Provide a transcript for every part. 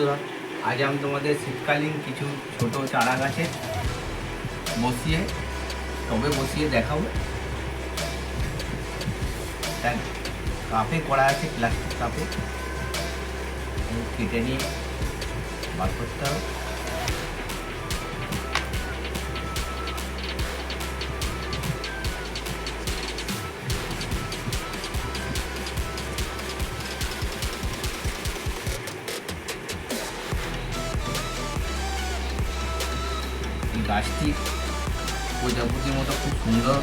বন্ধুরা, আজ আমি তোমাদের শীতকালীন কিছু ছোট চারা গাছে বসিয়ে তবে বসিয়ে দেখাবো। কাপে করা আছে প্লাস্টিক কাপে। কেটে নিয়ে বার করতে হবে। গাছটি প্রজাপতির মতো খুব সুন্দর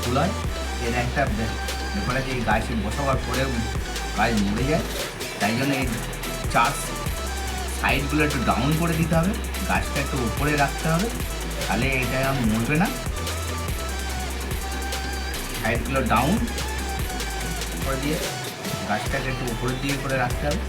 ফুল হয় এর একটা ব্যাপার আছে, এই গাছে বসাবার পরেও গাছ মরে যায়। তাই জন্য এই চাষ সাইডগুলো একটু ডাউন করে দিতে হবে, গাছটা একটু উপরে রাখতে হবে। তাহলে এটা আর মরবে না। সাইডগুলো ডাউন করে দিয়ে গাছটাকে একটু উপরের দিকে করে রাখতে হবে।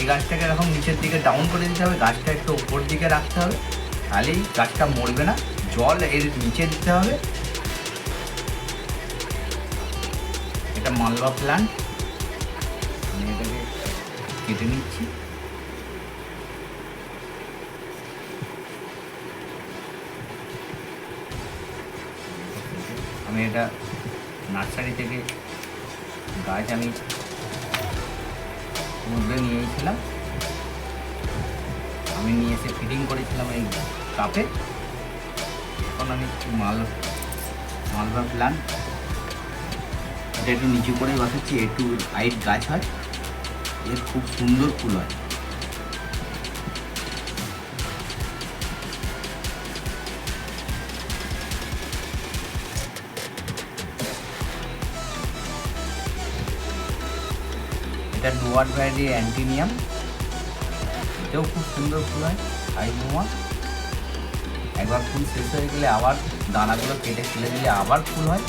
এই গাছটাকে এরকম নিচের দিকে ডাউন করে দিতে হবে, গাছটা একটু উপর দিকে রাখতে হবে, তাহলেই গাছটা মরবে না, জল এর নিচে দিতে হবে। এটা মালবা প্লান্ট আমি এটাকে কেটে নিচ্ছি। আমি এটা নার্সারি থেকে গাছ আমি মধ্যে নিয়েছিলাম আমি নিয়ে এসে ফিটিং করেছিলাম এই কাপে এখন আমি মাল মালবা প্লান এটা একটু নিচু করে বসাচ্ছি, একটু হাইট গাছ হয়। এর খুব সুন্দর ফুল হয়। এটা ডুয়ার ভ্যারাইটি অ্যান্টিনিয়াম। এটাও খুব সুন্দর ফুল হয় আইবোমা একবার ফুল শেষ হয়ে গেলে আবার দানাগুলো কেটে ফেলে দিলে আবার ফুল হয়।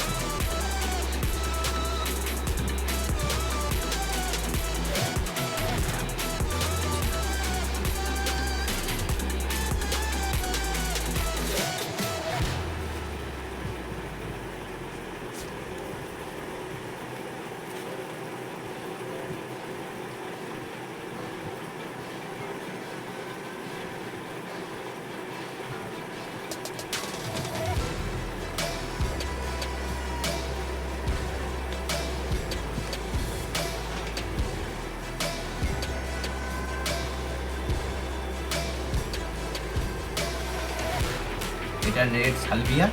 এটা রেড সালভিয়া।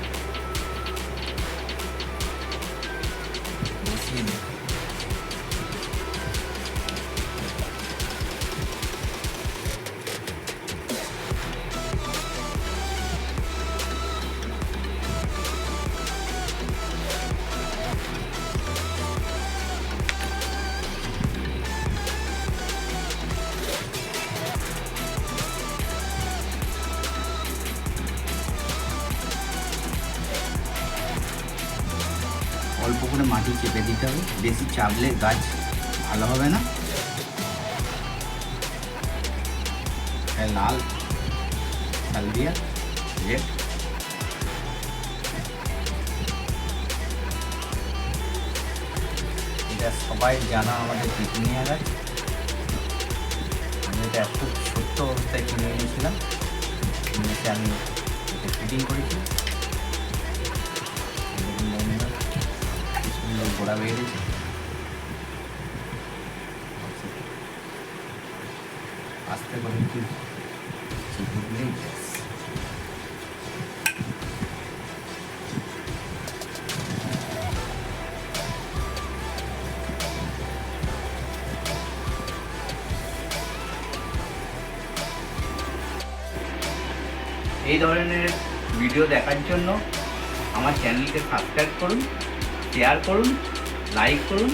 মাটি চেপে দিতে হবে। বেশি চাপলে গাছ ভালো হবে না। লাল সালভিয়া রেড এটা সবাই জানা আমাদের পিটুনিয়া গাছ আমি এটা খুব ছোট্ট অবস্থায় কিনে নিয়েছিলাম কিনে আমি, এটা ফিটিং করেছি। সুন্দর গোড়া বেরিয়েছে আস্তে করে একটু চিপে দিলেই। এই ধরনের ভিডিও দেখার জন্য আমার চ্যানেলকে সাবস্ক্রাইব করুন শেয়ার করুন লাইক করুন